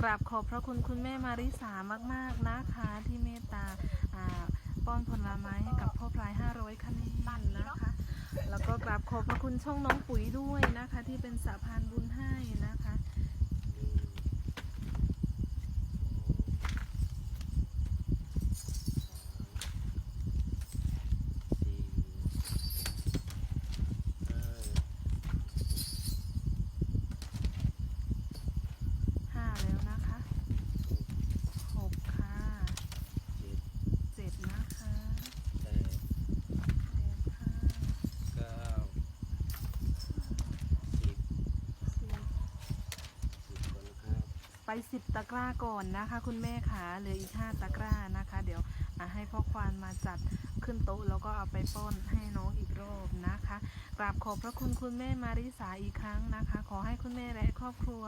กราบขอบพระคุณคุณแม่มาริสามาก ๆนะคะ ที่เมตตาป้อนผลไม้ให้กับพ่อพลาย 500คะแนนนะคะ แล้วก็กราบขอบพระคุณช่องน้องปุ๋ยด้วยนะคะ ที่เป็นสะพานบุญให้นะคะ ห้าแล้วนะคะหกค่ะเจ็ดนะคะแปดค่ะสิบ ไปสิบตะกร้าก่อนนะคะ คุณแม่ขาเหลืออีกห้าตะกร้านะคะ เดี๋ยวให้พ่อควานมาจัดขึ้นโต๊ะแล้วก็เอาไปป้อนให้น้องอีกรอบนะคะกราบขอบพระคุณคุณแม่มาริสาอีกครั้งนะคะ ขอให้คุณแม่และครอบครัว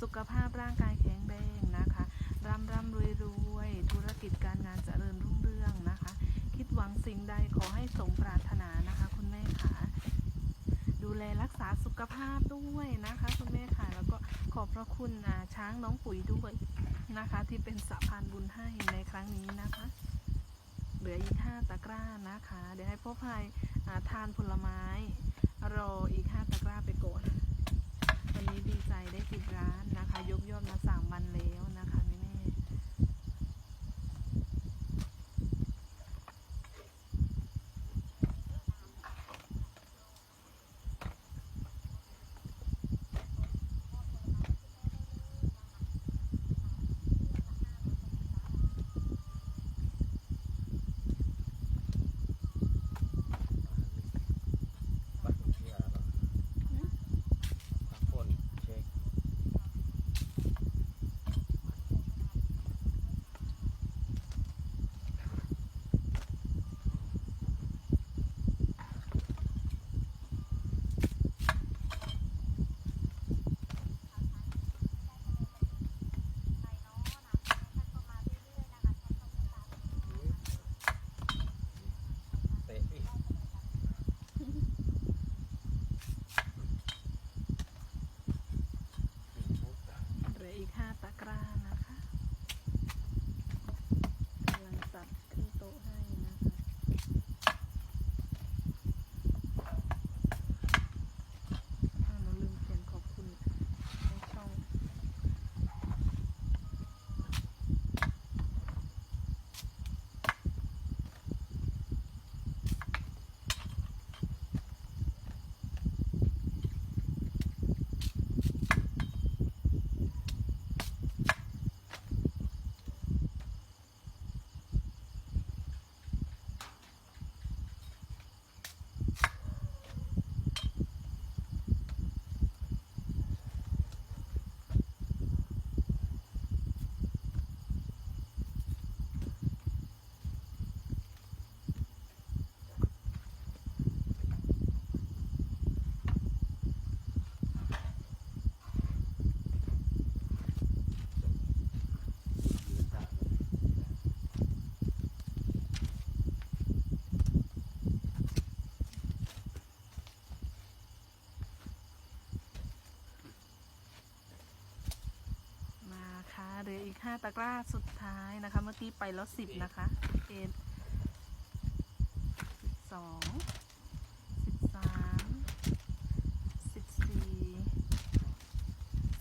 สุขภาพร่างกายแข็งแรงนะคะร่ำร่ำรวยรวยธุรกิจการงานเจริญรุ่งเรืองนะคะ คิดหวังสิ่งใดขอให้สมปรารถนานะคะ คุณแม่ค่ะดูแลรักษาสุขภาพด้วยนะคะ คุณแม่ค่ะแล้วก็ ขอบพระคุณอาช้างน้องปุ๋ยด้วยนะคะ ที่เป็นสะพานบุญให้ในครั้งนี้นะคะ เหลืออีกห้าตะกร้านะคะ เดี๋ยวให้พ่อพายอาทานผลไม้ รออีกห้าตะกร้าไปก่อนวันนี้ดีใจได้ปิดร้านนะคะ ยกยอดมาสามวันแล้วนะคะ ตะกร้าสุดท้ายนะคะ เมื่อกี้ไปแล้วสิบนะคะเอ็ดสองสิบสามสิบสี่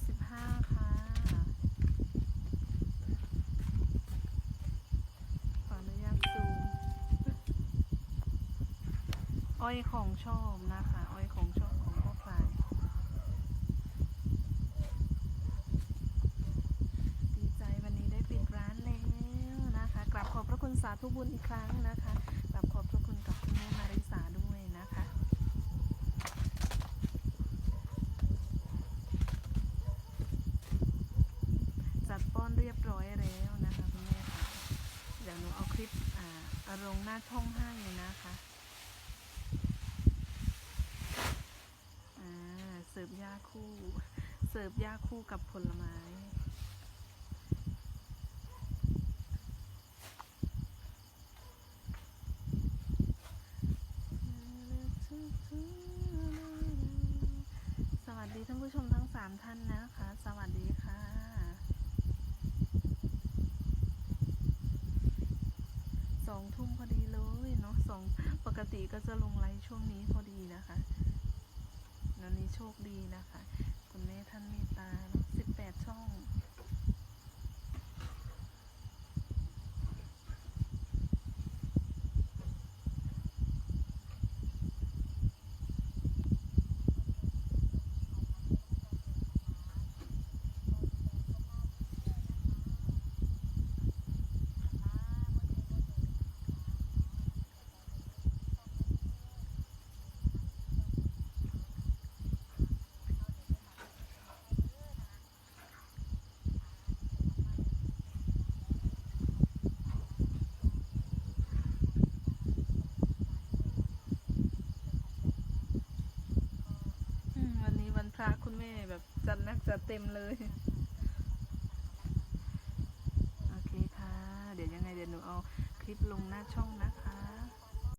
สิบห้าค่ะขออนุญาตซูม อ้อยของชอบนะคะ อ้อยของชอบของพ่อพลาย ดีใจวันนี้ได้ปิดร้านแล้วนะคะกราบขอบพระคุณ สาธุบุญอีกครั้งนะคะกราบขอบพระคุณกับคุณแม่มาริสาด้วยนะคะ จัดป้อนเรียบร้อยแล้วนะคะคุณแม่ค่ะเดี๋ยวหนูเอาคลิปอ่าอาลงหน้าช่องให้นะคะเสิร์ฟยาคู่ เสิร์ฟยาคู่กับผลไม้ ท่านผู้ชมทั้งสามท่านนะคะ สวัสดีค่ะ สองทุ่มพอดีเลยเนาะสองปกติก็จะลงไลฟ์ช่วงนี้พอดีนะคะวันนี้โชคดีนะคะ คุณแม่ท่านเมตตาสิบแปดช่อง คุณแม่แบบจัดนักจัดเต็มเลย โอเคค่ะ เดี๋ยวยังไงเดี๋ยวหนูเอาคลิปลงหน้าช่องนะคะ